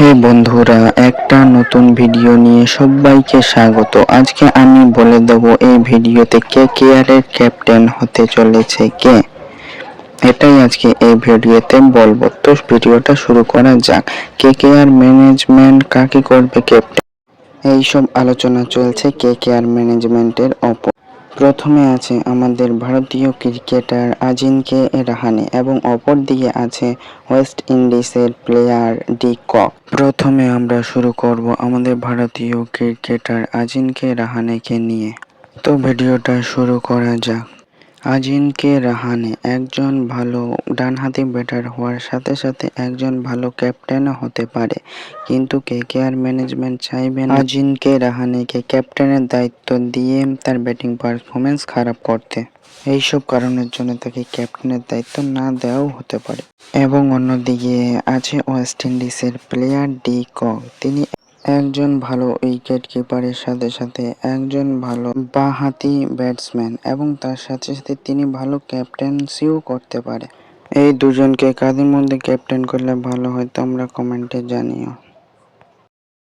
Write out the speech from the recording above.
হে বন্ধুরা, একটা নতুন ভিডিও নিয়ে সবাইকে স্বাগত। আজকে আমি বলে দেব এই ভিডিওতে কে কেয়ারের ক্যাপ্টেন হতে চলেছে কে। এটাই আজকে এই ভিডিওতে বলব। তো ভিডিওটা শুরু করা যাক। কে কেয়ার ম্যানেজমেন্ট কাকে করবে ক্যাপ্টেন? এইসব আলোচনা চলছে কে কেয়ার ম্যানেজমেন্টের অপর প্রথমে আছে আমাদের ভারতীয় ক্রিকেটার আজিনকে রাহানে এবং অপর দিকে আছে ওয়েস্ট ইন্ডিজের প্লেয়ার ডি কক। প্রথমে আমরা শুরু করব আমাদের ভারতীয় ক্রিকেটার আজিনকে রাহানেকে নিয়ে। তো ভিডিওটা শুরু করা যাক। আজিনকে রাহানে একজন ভালো ডানহাতি ব্যাটার হওয়ার সাথে সাথে একজন ভালো ক্যাপ্টেনও হতে পারে। কিন্তু কে কেকেআর ম্যানেজমেন্ট চাইবে না? আজিনকে রাহানেকে ক্যাপ্টেনের দায়িত্ব দিয়ে তার ব্যাটিং পারফরমেন্স খারাপ করতে। এইসব কারণের জন্য তাকে ক্যাপ্টেনের দায়িত্ব না দেওয়াও হতে পারে। এবং অন্যদিকে আছে ওয়েস্ট ইন্ডিজের প্লেয়ার ডি কক। তিনি একজন ভালো উইকেট কিপারের সাথে সাথে একজন ভালো বাঁহাতি ব্যাটসম্যান এবং তার সাথে সাথে তিনি ভালো ক্যাপ্টেন্সিও করতে পারে। এই দুজনকে কাদের মধ্যে ক্যাপ্টেন করলে ভালো হয় তোমরা কমেন্টে জানিও।